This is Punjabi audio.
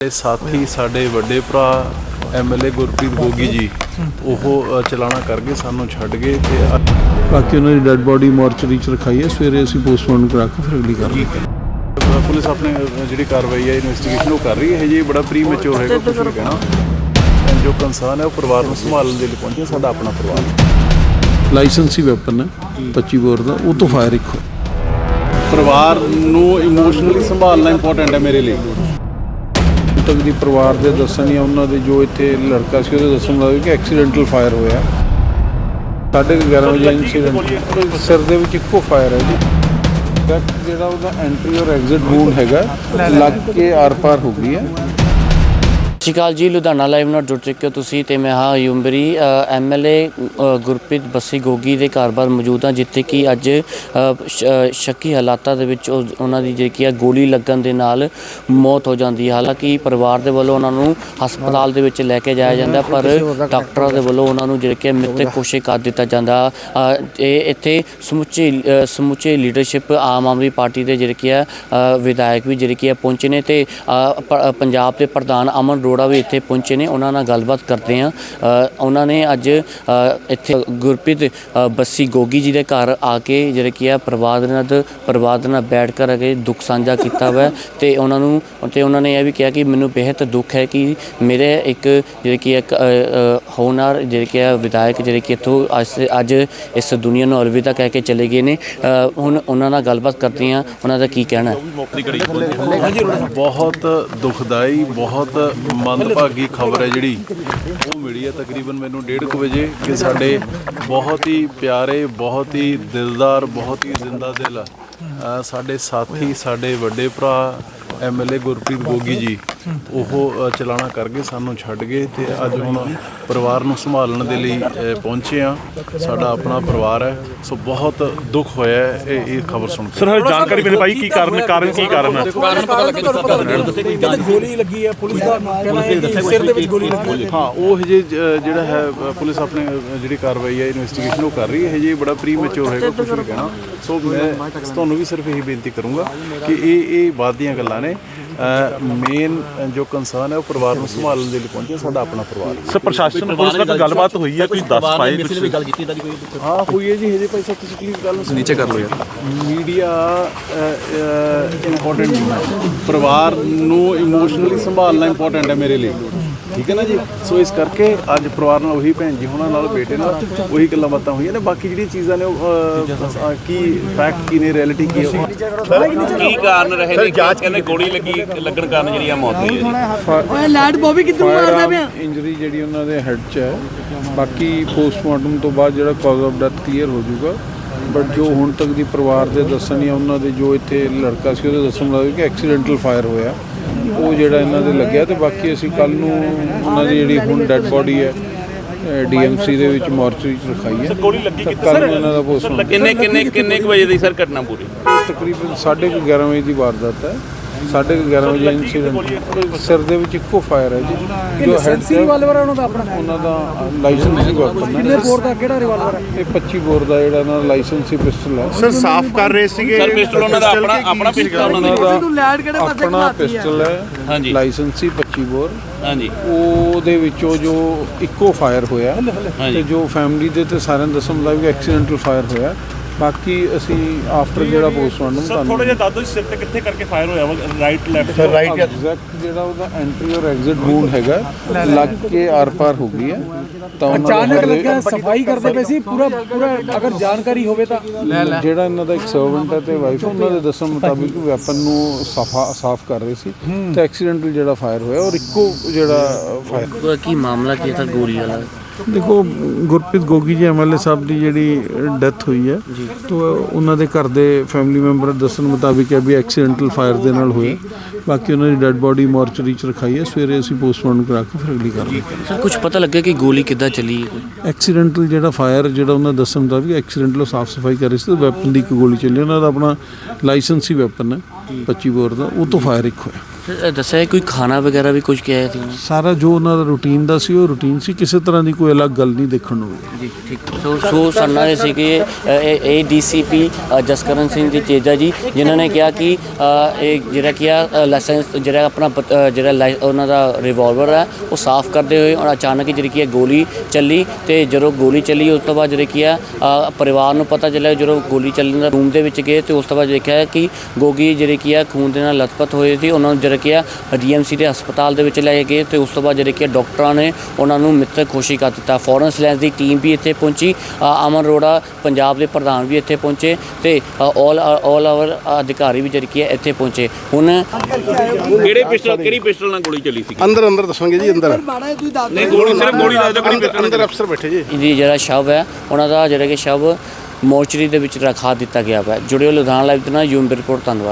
ਸਾਡੇ ਸਾਥੀ ਸਾਡੇ ਵੱਡੇ ਭਰਾ ਐਮਐਲਏ ਗੁਰਪ੍ਰੀਤ ਗੋਗੀ ਜੀ ਉਹ ਚਲਾਣਾ ਕਰ ਗਏ ਸਾਨੂੰ ਛੱਡ ਗਏ ਤੇ ਬਾਕੀ ਉਹਨਾਂ ਦੀ ਡੈੱਡ ਬੋਡੀ ਮੋਰਚਰੀ ਚ ਰਖਾਈ ਹੈ ਸਵੇਰੇ ਅਸੀਂ ਪੋਸਟਮਾਰਟਮ ਕਰਾ ਕੇ ਫਿਰ ਅਗਲੀ ਕਾਰਵਾਈ ਅ, ਪੁਲਿਸ ਆਪਣੇ ਜਿਹੜੀ ਕਾਰਵਾਈ ਹੈ ਇਨਵੈਸਟੀਗੇਸ਼ਨ ਉਹ ਕਰ ਰਹੀ ਹੈ ਹਜੇ ਬੜਾ ਪ੍ਰੀ ਮੈਚੁਰ ਹੈਗਾ ਕੁਝ ਕਹਿਣਾ। ਜੋ ਕੰਸਰਨ ਹੈ ਉਹ ਪਰਿਵਾਰ ਨੂੰ ਸੰਭਾਲਣ ਦੇ ਲਈ ਪਹੁੰਚੇ ਸਾਡਾ ਆਪਣਾ ਪਰਿਵਾਰ ਹੈ। ਲਾਇਸੈਂਸੀ ਵੈਪਨ ਹੈ 25 ਬੋਰ ਦਾ ਉਹ ਤੋਂ ਫਾਇਰ ਇੱਕ ਪਰਿਵਾਰ ਨੂੰ ਇਮੋਸ਼ਨਲੀ ਸੰਭਾਲਣਾ ਇੰਪੋਰਟੈਂਟ ਹੈ ਮੇਰੇ ਲਈ। ਹੁਣ ਤੱਕ ਦੀ ਪਰਿਵਾਰ ਦੇ ਦੱਸਣ ਜਾਂ ਉਹਨਾਂ ਦੇ ਜੋ ਇੱਥੇ ਲੜਕਾ ਸੀ ਉਹਦੇ ਦੱਸਣ ਮੁਤਾਬਿਕ ਕਿ ਐਕਸੀਡੈਂਟਲ ਫਾਇਰ ਹੋਇਆ। ਕੁ 11 ਵਜੇ ਇਨਸੀਡੈਂਟ ਸਿਰ ਦੇ ਵਿੱਚ ਇੱਕੋ ਫਾਇਰ ਹੈ ਜੀ। ਜਿਹੜਾ ਉਹਦਾ ਐਂਟਰੀ ਔਰ ਐਗਜ਼ਿਟ ਵੂਨ ਹੈਗਾ ਲੱਗ ਕੇ ਆਰ-ਪਾਰ ਹੋ ਗਈ ਹੈ। ਸਤਿ ਸ਼੍ਰੀ ਅਕਾਲ ਜੀ ਲੁਧਿਆਣਾ ਲਾਈਵ ਨਾਲ ਜੁੜ ਚੁੱਕੇ ਹੋ ਤੁਸੀਂ ਤੇ ਮੈਂ ਹਾਂ ਯੂਮਬਰੀ ਐਮਐਲਏ ਗੁਰਪ੍ਰੀਤ ਬੱਸੀ ਗੋਗੀ ਦੇ ਘਰ ਬਾਰ ਮੌਜੂਦ ਹਾਂ ਜਿੱਥੇ ਕਿ ਅੱਜ ਸ਼ੱਕੀ ਹਾਲਾਤਾਂ ਦੇ ਵਿੱਚ ਉਹ- ਉਹਨਾਂ ਦੀ ਜਿਹੜੀ ਕੀ ਆ ਗੋਲੀ ਲੱਗਣ ਦੇ ਨਾਲ ਮੌਤ ਹੋ ਜਾਂਦੀ ਹੈ। ਹਾਲਾਂਕਿ ਪਰਿਵਾਰ ਦੇ ਵੱਲੋਂ ਉਹਨਾਂ ਨੂੰ ਹਸਪਤਾਲ ਦੇ ਵਿੱਚ ਲੈ ਕੇ ਜਾਇਆ ਜਾਂਦਾ ਪਰ ਡਾਕਟਰਾਂ ਦੇ ਵੱਲੋਂ ਉਹਨਾਂ ਨੂੰ ਜਿਹੜੇ ਕਿ ਮ੍ਰਿਤਕ ਘੋਸ਼ਿਤ ਕਰ ਦਿੱਤਾ ਜਾਂਦਾ। ਇਹ ਇੱਥੇ ਸਮੁੱਚੇ ਸਮੁੱਚੇ ਲੀਡਰਸ਼ਿਪ ਆਮ ਆਦਮੀ ਪਾਰਟੀ ਦੇ ਜਿਹੜੇ ਕੀ ਆ ਵਿਧਾਇਕ ਵੀ ਜਿਹੜੇ ਕੀ ਆ ਪਹੁੰਚੇ ਨੇ ਤੇ ਪੰਜਾਬ ਦੇ ਪ੍ਰਧਾਨ ਅਮਨ ਅਰੋੜਾ ਵੀ ਇੱਥੇ ਪਹੁੰਚੇ ਨੇ ਉਹਨਾਂ ਨਾਲ ਗੱਲਬਾਤ ਕਰਦੇ ਆ ਉਹਨਾਂ ਨੇ ਅੱਜ ਇੱਥੇ ਗੁਰਪ੍ਰੀਤ ਬੱਸੀ ਗੋਗੀ ਜੀ ਦੇ ਘਰ ਆ ਕੇ ਜਿਹੜੇ ਕੀ ਆ ਪਰਿਵਾਰ ਨਾਲ ਪਰਿਵਾਰ ਦੇ ਨਾਲ ਬੈਠ ਕਰ ਅਗੇ ਦੁੱਖ ਸਾਂਝਾ ਕੀਤਾ ਵਾ। ਤੇ ਉਹਨਾਂ ਨੂੰ ਤੇ ਉਹਨਾਂ ਨੇ ਇਹ ਵੀ ਕਿਹਾ ਕਿ ਮੈਨੂੰ ਬੇहद ਦੁੱਖ ਹੈ ਕਿ ਮੇਰੇ ਇੱਕ ਜਿਹੜੇ ਕੀ ਇੱਕ ਅ, ਜਿਹੜੇ ਕੀ ਆ ਵਿਧਾਇਕ ਜਿਹੜੇ ਕਿ ਇੱਥੋਂ ਅੱਜ ਅੱਜ ਇਸ ਦੁਨੀਆ ਨੂੰ ਅਲਵਿਦਾ ਕਹਿ ਕੇ ਚਲੇ ਗਏ ਨੇ। ਹੁਣ ਉਹਨਾਂ ਨਾਲ ਗੱਲਬਾਤ ਕਰਦੇ ਆ ਉਹਨਾਂ ਦਾ ਕੀ ਕਹਿਣਾ ਹੈ? ਬਹੁਤ ਦੁਖਦਾਈ ਬਹੁਤ ਮੰਦਭਾਗੀ ਖਬਰ ਹੈ ਜਿਹੜੀ। ਉਹ ਮਿਲੀ ਹੈ ਤਕਰੀਬਨ ਮੈਨੂੰ 1:30 ਵਜੇ ਕਿ ਸਾਡੇ ਬਹੁਤ ਹੀ ਪਿਆਰੇ, ਬਹੁਤ ਹੀ ਦਿਲਦਾਰ, ਬਹੁਤ ਹੀ ਜ਼ਿੰਦਾ ਦਿਲ ਸਾਡੇ ਸਾਥੀ, ਸਾਡੇ ਵੱਡੇ ਭਰਾ ਐਮਐਲਏ ਗੁਰਪ੍ਰੀਤ ਗੋਗੀ ਜੀ ਉਹ ਚਲਾਣਾ ਕਰ ਗਏ ਸਾਨੂੰ ਛੱਡ ਗਏ ਤੇ ਅੱਜ ਹੁਣ ਪਰਿਵਾਰ ਨੂੰ ਸੰਭਾਲਣ ਦੇ ਲਈ ਪਹੁੰਚੇ ਆ ਸਾਡਾ ਆਪਣਾ ਪਰਿਵਾਰ ਹੈ ਸੋ ਬਹੁਤ ਦੁੱਖ ਹੋਇਆ ਹੈ ਇਹ ਇਹ ਖਬਰ ਸੁਣ ਕੇ। ਸਰ ਜਾਣਕਾਰੀ ਮੇਰੇ ਭਾਈ ਕੀ ਕਾਰਨ ਕਾਰਨ ਕੀ ਕਾਰਨ ਹੈ? ਗੋਲੀ ਲੱਗੀ ਹੈ ਪੁਲਿਸ ਦਾ ਕਹਿਣਾ ਹੈ ਕਿ ਸਿਰ ਦੇ ਵਿੱਚ ਗੋਲੀ ਲੱਗੀ ਹੈ। ਹਾਂ ਉਹ ਹਜੇ ਜਿਹੜਾ ਹੈ ਪੁਲਿਸ ਆਪਣੇ ਜਿਹੜੀ ਕਾਰਵਾਈ ਹੈ ਇਨਵੈਸਟੀਗੇਸ਼ਨ ਉਹ ਕਰ ਰਹੀ ਹੈ। ਹਜੇ ਬੜਾ ਪ੍ਰੀ ਮੈਚੁਰ ਹੈਗਾ ਕੁਝ ਨਹੀਂ ਕਹਿਣਾ। ਸੋ ਮੈਂ ਤੁਹਾਨੂੰ ਵੀ ਸਿਰਫ ਇਹੀ ਬੇਨਤੀ ਕਰੂੰਗਾ ਕਿ ਇਹ ਇਹ ਬਾਅਦ ਦੀਆਂ ਗੱਲਾਂ ਨੇ। ਮੇਨ ਜੋ ਕੰਸਰਨ ਹੈ ਉਹ ਪਰਿਵਾਰ ਨੂੰ ਸੰਭਾਲਣ ਦੇ ਲਈ ਪਹੁੰਚੇ ਸਾਡਾ ਆਪਣਾ ਪਰਿਵਾਰ। ਸਰ ਪ੍ਰਸ਼ਾਸਨ ਪੁਲਿਸ ਨਾਲ ਕੋਈ ਗੱਲਬਾਤ ਹੋਈ ਹੈ ਕੋਈ ਦੱਸ ਪਾਏ ਕੁਝ ਹਾਂ ਹੋਈ ਹੈ ਜੀ ਹਜੇ ਭਾਈ ਸਾਹਿਬ ਤੁਸੀਂ ਪਲੀਜ਼ ਗੱਲ ਨੀਚੇ ਕਰ ਲਓ ਯਾਰ ਮੀਡੀਆ ਇੰਪੋਰਟੈਂਟ ਪਰਿਵਾਰ ਨੂੰ ਇਮੋਸ਼ਨਲੀ ਸੰਭਾਲਣਾ ਇੰਪੋਰਟੈਂਟ ਹੈ ਮੇਰੇ ਲਈ। ਠੀਕ ਹੈ ਨਾ ਜੀ? ਸੋ ਇਸ ਕਰਕੇ ਅੱਜ ਪਰਿਵਾਰ ਨਾਲ ਉਹੀ ਭੈਣ ਜੀ ਹੋਣਾ ਨਾਲ ਬੇਟੇ ਨਾਲ ਉਹੀ ਗੱਲਾਂ ਬਾਤਾਂ ਹੋਈਆਂ ਨੇ। ਬਾਕੀ ਜਿਹੜੀਆਂ ਚੀਜ਼ਾਂ ਨੇ ਉਹ ਕੀ ਫੈਕਟ ਕੀ ਨੇ ਰਿਐਲਿਟੀ ਕੀ ਹੈ ਉਹ? ਕੀ ਕਾਰਨ ਰਹੇ ਨੇ? ਕੀ ਕਹਿੰਦੇ ਗੋਲੀ ਲੱਗੀ ਲੱਗਣ ਕਾਰਨ ਜਿਹੜੀ ਆ ਮੌਤ ਹੋਈ ਹੈ ਜੀ ਓਏ ਲੈਟ ਬੋਬੀ ਕਿੱਥੋਂ ਮਾਰਦਾ ਪਿਆ? ਇੰਜਰੀ ਜਿਹੜੀ ਉਹਨਾਂ ਦੇ ਹੈਡ 'ਚ ਹੈ। ਬਾਕੀ ਪੋਸਟਮਾਰਟਮ ਤੋਂ ਬਾਅਦ ਜਿਹੜਾ ਕਾਜ਼ ਆਫ ਡੈਥ ਕਲੀਅਰ ਹੋ ਜਾਊਗਾ। ਬਟ ਜੋ ਹੁਣ ਤੱਕ ਦੀ ਪਰਿਵਾਰ ਦੇ ਦੱਸਣ ਜਾਂ ਉਹਨਾਂ ਦੇ ਜੋ ਇੱਥੇ ਲੜਕਾ ਸੀ ਉਹਦੇ ਦੱਸਣ ਮੁਤਾਬਿਕ ਕਿ ਐਕਸੀਡੈਂਟਲ ਫਾਇਰ ਹੋਇਆ। ਉਹ ਜਿਹੜਾ ਇਹਨਾਂ ਦੇ ਲੱਗਿਆ ਤੇ ਬਾਕੀ ਅਸੀਂ ਕੱਲ ਨੂੰ ਉਹਨਾਂ ਦੀ ਜਿਹੜੀ ਹੁਣ ਡੈੱਡ ਬੋਡੀ ਹੈ ਡੀਐਮਸੀ ਦੇ ਵਿੱਚ ਮੋਰਚਰੀ 'ਚ ਰਖਾਈ ਹੈ। ਗੋਲੀ ਲੱਗੀ ਕੱਲ ਨੂੰ ਇਹਨਾਂ ਦਾ ਪੋਸਟਮਾਰਟਮ ਕਿੰਨੇ ਕਿੰਨੇ ਕਿੰਨੇ ਕੁ ਵਜੇ ਦੀ ਸਰ ਘਟਨਾ ਪੂਰੀ? ਤਕਰੀਬਨ 11:30 ਵਜੇ ਦੀ ਵਾਰਦਾਤ ਹੈ। 11:30 ਵਜੇ ਇਨਸੀਡੈਂਟ ਸਿਰ ਦੇ ਵਿੱਚ ਇੱਕੋ ਫਾਇਰ ਹੈ ਜੀ। ਜੋ ਹੈਡ ਰਿਵਾਲਵਰ ਹੈ ਉਹਨਾਂ ਦਾ ਆਪਣਾ? ਉਹਨਾਂ ਦਾ ਲਾਇਸੈਂਸੀ ਵੈਪਨ ਕਿੰਨੇ ਹੈ ਬੋਰ ਦਾ ਕਿਹੜਾ ਰਿਵਾਲਵਰ ਹੈ? ਇਹ 25 ਬੋਰ ਦਾ ਜਿਹੜਾ ਇਹਨਾਂ ਦਾ ਲਾਇਸੈਂਸੀ ਪਿਸਟਲ ਹੈ। ਸਰ ਸਾਫ਼ ਕਰ ਰਹੇ ਸੀਗੇ। ਸਰ ਪਿਸਟਲ ਉਹਨਾਂ ਦਾ ਆਪਣਾ ਆਪਣਾ ਪਿਸਟਲ ਉਹਨਾਂ ਦਾ। ਦਾ ਆਪਣਾ ਪਿਸਟਲ ਹੈ? ਹਾਂਜੀ। Licensee 25 bore. ਹਾਂਜੀ। ਉਹਦੇ ਵਿੱਚੋਂ ਜੋ ਇੱਕੋ ਫਾਇਰ ਹੋਇਆ ਤੇ ਜੋ ਫੈਮਿਲੀ ਦੇ ਤੇ ਸਾਰਿਆਂ ਨੂੰ ਦਾ ਵੀ ਐਕਸੀਡੈਂਟਲ ਫਾਇਰ ਹੋਇਆ। ਬਾਕੀ ਅਸੀਂ ਆਫਟਰ ਜਿਹੜਾ ਪੋਸਟਮਾਰਟਮ ਸਰ ਥੋੜਾ ਜਿਹਾ ਦੱਸ ਦਿਓ ਸਿਰ ਤੇ ਕਿੱਥੇ ਕਰਕੇ ਫਾਇਰ ਹੋਇਆ ਵਾ right left sir right exact ਜਿਹੜਾ ਉਹਦਾ ਐਂਟਰੀ ਔਰ ਐਗਜ਼ਿਟ ਵੂਨ ਹੈਗਾ ਲੱਗ ਕੇ ਆਰ-ਪਾਰ ਹੋ ਗਈ ਹੈ। ਤਾਂ ਅਚਾਨਕ ਲੱਗਿਆ ਸਫ਼ਾਈ ਕਰਦੇ ਪਏ ਸੀ ਪੂਰਾ ਪੂਰਾ ਅਗਰ ਜਾਣਕਾਰੀ ਹੋਵੇ ਤਾਂ। ਜਿਹੜਾ ਇਹਨਾਂ ਦਾ ਇੱਕ ਸਰਵੈਂਟ ਹੈ ਤੇ ਵਾਈਫ ਉਹਨਾਂ ਦੇ ਦੱਸਣ ਮੁਤਾਬਿਕ ਵੈਪਨ ਨੂੰ ਸਾਫਾ ਸਾਫ਼ ਕਰ ਰਹੇ ਸੀ ਤੇ ਐਕਸੀਡੈਂਟਲ ਜਿਹੜਾ ਫਾਇਰ ਹੋਇਆ ਔਰ ਇੱਕੋ ਜਿਹੜਾ ਫਾਇਰ ਕੀ ਮਾਮਲਾ ਕੀ ਹੈ ਗੋਲੀ ਵਾਲਾ? ਦੇਖੋ ਗੁਰਪ੍ਰੀਤ ਗੋਗੀ ਜੀ ਐਮਐਲਏ ਸਾਹਿਬ ਦੀ ਜਿਹੜੀ ਡੈਥ ਹੋਈ ਹੈ ਤੋਂ ਉਹਨਾਂ ਦੇ ਘਰ ਦੇ ਫੈਮਿਲੀ ਮੈਂਬਰ ਦੱਸਣ ਮੁਤਾਬਿਕ ਹੈ ਵੀ ਐਕਸੀਡੈਂਟਲ ਫਾਇਰ ਦੇ ਨਾਲ ਹੋਇਆ। ਬਾਕੀ ਉਹਨਾਂ ਦੀ ਡੈੱਡ ਬੋਡੀ ਮੋਰਚਰੀ ਚ ਰਖਾਈ ਹੈ। ਸਵੇਰੇ ਅਸੀਂ ਪੋਸਟਮਾਰਟਮ ਕਰਾ ਕੇ ਫਿਰ ਅਗਲੀ ਕਾਰਵਾਈ ਸਰ ਕੁਝ ਪਤਾ ਲੱਗਾ ਕਿ ਗੋਲੀ ਕਿੱਦਾਂ ਚੱਲੀ? ਐਕਸੀਡੈਂਟਲ ਜਿਹੜਾ ਫਾਇਰ ਜਿਹੜਾ ਉਹਨਾਂ ਦੱਸਣ ਦਾ ਵੀ ਐਕਸੀਡੈਂਟਲ ਸਾਫ਼ ਸਫ਼ਾਈ ਕਰ ਰਹੇ ਸੀ ਵੈਪਨ ਦੀ ਇੱਕ ਗੋਲੀ ਚੱਲੀ ਉਹਨਾਂ ਦਾ ਆਪਣਾ ਲਾਇਸੈਂਸੀ ਵੈਪਨ ਹੈ 25 ਬੋਰ ਦਾ ਉਹ ਤੋਂ ਫਾਇਰ ਇੱਕ ਹੋਇਆ। ਦੱਸਿਆ ਕੋਈ ਖਾਣਾ ਵਗੈਰਾ ਵੀ ਕੁਝ ਕਿਹਾ ਸੀ? ਸਾਰਾ ਜੋ ਉਹਨਾਂ ਦਾ ਰੂਟੀਨ ਦਾ ਸੀ ਉਹ ਰੂਟੀਨ ਸੀ ਕਿਸੇ ਤਰ੍ਹਾਂ ਦੀ ਕੋਈ ਅਲੱਗ ਗੱਲ ਨਹੀਂ ਦੇਖਣ ਨੂੰ ਮਿਲੀ ਜੀ ਠੀਕ ਸੋ ਸੋ ਸੰਨਾ ਦੇ ਸੀਗੇ ਇਹ ਡੀਸੀਪੀ ਜਸਕਰਨ ਸਿੰਘ ਜੀ ਚੇਜਾ ਜੀ ਜਿਨ੍ਹਾਂ ਨੇ ਕਿਹਾ ਕਿ ਅ, ਇਹ ਜਿਹੜਾ ਕੀ ਆ ਲਾਇਸੈਂਸ ਜਿਹੜਾ ਆਪਣਾ ਪ- ਅ, ਜਿਹੜਾ ਲਾਇ- ਉਹਨਾਂ ਦਾ ਰਿਵਾਲਵਰ ਹੈ ਉਹ ਸਾਫ਼ ਕਰਦੇ ਹੋਏ ਔਰ ਅਚਾਨਕ ਹੀ ਜਿਹੜੀ ਕੀ ਹੈ ਗੋਲੀ ਚੱਲੀ ਤੇ ਜਦੋਂ ਗੋਲੀ ਚੱਲੀ ਉਸ ਤੋਂ ਬਾਅਦ ਜਿਹੜੀ ਕੀ ਆ ਅ, ਪਰਿਵਾਰ ਨੂੰ ਪਤਾ ਚੱਲਿਆ ਜਦੋਂ ਗੋਲੀ ਚੱਲਣ ਦਾ ਰੂਮ ਦੇ ਵਿੱਚ ਗਏ ਤੇ ਉਸ ਤੋਂ ਬਾਅਦ ਦੇਖਿਆ ਕਿ ਗੋਗੀ ਜਿਹੜੇ ਕੀ ਆ ਖੂਨ ਦੇ ਨਾਲ ਲਥਪਥ ਹੋਏ ਸੀ ਉਹਨਾਂ ਨੂੰ ਜਿਹੜਾ ਕੀ ਆ ਡੀਐਮਸੀ ਦੇ ਹਸਪਤਾਲ ਦੇ ਵਿੱਚ ਲੈ ਗਏ ਤੇ ਉਸ ਤੋਂ ਬਾਅਦ ਜਿਹੜੇ ਕੀ ਡਾਕਟਰਾਂ ਨੇ ਉਹਨਾਂ ਨੂੰ ਮ੍ਰਿਤਕ ਘੋਸ਼ਿਤ ਕਰ ਦਿੱਤਾ। ਫੋਰਨ ਲੈਂਸ ਦੀ ਟੀਮ ਵੀ ਇੱਥੇ ਪਹੁੰਚੀ ਅਮਨ ਅਰੋੜਾ ਪੰਜਾਬ ਦੇ ਪ੍ਰਧਾਨ ਵੀ ਇੱਥੇ ਪਹੁੰਚੇ ਤੇ ਆਲ ਆਲ ਆਵਰ ਅਧਿਕਾਰੀ ਵੀ ਜਿਹੜੀ ਕੀ ਇੱਥੇ ਪਹੁੰਚੇ। ਹੁਣ ਕਿਹੜੇ ਪਿਸਟਲ ਕਿਹੜੀ ਪਿਸਟਲ ਨਾਲ ਗੋਲੀ ਚੱਲੀ ਸੀ? ਅੰਦਰ ਅੰਦਰ ਦੱਸਾਂਗੇ ਜੀ ਅੰਦਰ। ਨਹੀਂ ਗੋਲੀ ਸਿਰਫ ਗੋਲੀ ਦੱਸ ਦਿਓ ਕਿਹੜੀ ਪਿਸਟਲ ਅੰਦਰ ਅਫਸਰ ਬੈਠੇ ਜੀ। ਇਹਦੀ ਜਿਹੜਾ ਸ਼ਵ ਹੈ ਉਹਨਾਂ ਦਾ ਜਿਹੜਾ ਕਿ ਸ਼ਵ ਮੋਰਚਰੀ ਦੇ ਵਿੱਚ ਰਖਾ ਦਿੱਤਾ ਗਿਆ ਹੈ ਜੁੜਿਓ ਲੁਧਿਆਣਾ ਲਾਈਵ ਦੇ ਨਾਲ ਯੂਮ ਰਿਪੋਰਟ ਧੰਨਵਾਦ।